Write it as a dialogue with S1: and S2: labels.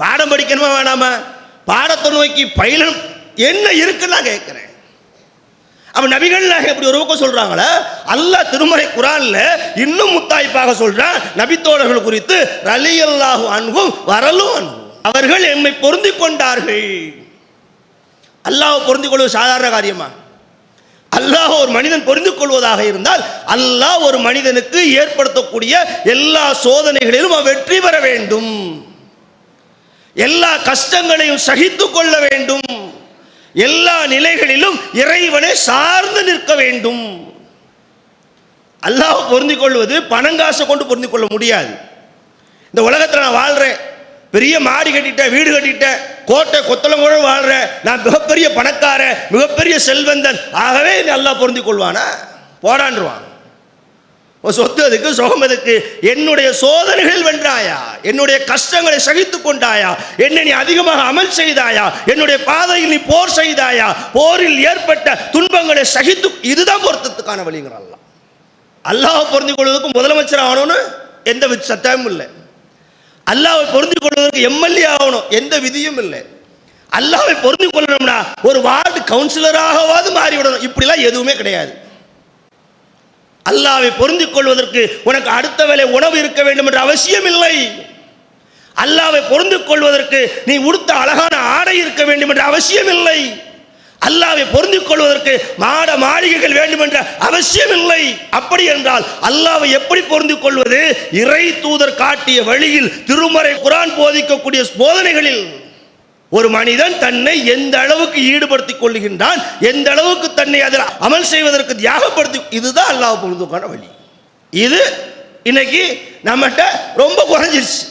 S1: பாடம் படிக்கணுமா வேணாமா? பாடத்தை நோக்கி பயிலும் என்ன இருக்குன்னு நான் கேட்குறேன். அப்போ நபிகள் எப்படி இப்படி ஒரு பக்கம் சொல்றாங்களே அல்லாஹ் திருமறை குரானில் இன்னும் முத்தாய்ப்பாக சொல்கிறான் நபித்தோழர்கள் குறித்து ரலியல்லாஹு அன்பும் வரலும் அன்பும் அவர்கள் எம்மை பொருந்தி கொண்டார்கள். அல்லாஹ் பொருந்திக் கொள்வது சாதாரண காரியமா? அல்லாஹ் ஒரு மனிதன் பொருந்து கொள்வதாக இருந்தால் அல்லாஹ் ஒரு மனிதனுக்கு ஏற்படுத்தக்கூடிய எல்லா சோதனைகளிலும் அவன் வெற்றி பெற வேண்டும். எல்லா கஷ்டங்களையும் சகித்து கொள்ள வேண்டும். எல்லா நிலைகளிலும் இறைவனை சார்ந்து நிற்க வேண்டும். அல்லாஹ் பொருந்திக் கொள்வது பணங்காசை கொண்டு பொருந்திக் கொள்ள முடியாது. இந்த உலகத்தில் நான் வாழ்கிறேன் பெரிய மாடி கட்டிட்டேன் வீடு கட்டிட்டேன் கோட்டை கொத்தளங்களோடு வாழ்கிறேன் நான் மிகப்பெரிய பணக்காரன் மிகப்பெரிய செல்வந்தன். ஆகவே நல்லா அல்லாஹ் பொருந்திக் கொள்வானா போடாண்டுருவான் சொத்து சுகமதுக்கு சுகம் என்னுடைய சோதனைகள் வென்றாயா? என்னுடைய கஷ்டங்களை சகித்து கொண்டாயா? என்னை நீ அதிகமாக அமல் செய்தாயா? என்னுடைய பாதையில் நீ போர் செய்தாயா? போரில் ஏற்பட்ட துன்பங்களை சகித்து இதுதான் பொருத்தத்துக்கான வழிங்கிற அல்லாஹ். அல்லாவை பொருந்தி கொள்வதற்கு முதலமைச்சர் ஆகணும்னு எந்த வி- சட்டமும் இல்லை. அல்லாவை பொருந்தி கொள்வதற்கு எம்எல்ஏ ஆகணும் எந்த விதியும் இல்லை. அல்லாவை பொருந்தி கொள்ளணும்னா ஒரு வார்டு கவுன்சிலராகவாது மாறிவிடணும். இப்படிலாம் எதுவுமே கிடையாது. அல்லாவை பொருந்திக் கொள்வதற்கு உனக்கு அடுத்த வேலை உணவு இருக்க வேண்டும் என்ற அவசியம் இல்லை. அல்லாவை பொருந்து கொள்வதற்கு நீ உடுத்த அழகான ஆடை இருக்க வேண்டும் என்ற அவசியம் இல்லை. அல்லாவை பொருந்து கொள்வதற்கு மாட மாளிகைகள் வேண்டும் என்ற அவசியம் இல்லை. அப்படி என்றால் அல்லாவை எப்படி பொருந்து கொள்வது? இறை தூதர் காட்டிய வழியில் திருமறை குரான் போதிக்கக்கூடிய போதனைகளில் ஒரு மனிதன் தன்னை எந்த அளவுக்கு ஈடுபடுத்திக் கொள்ளுகின்றான் எந்த அளவுக்கு தன்னை அதில் அமல் செய்வதற்கு தியாகப்படுத்தி இதுதான் அல்லாஹ் பொழுதுக்கான வழி. இது இன்னைக்கு நம்மகிட்ட ரொம்ப குறைஞ்சிருச்சு.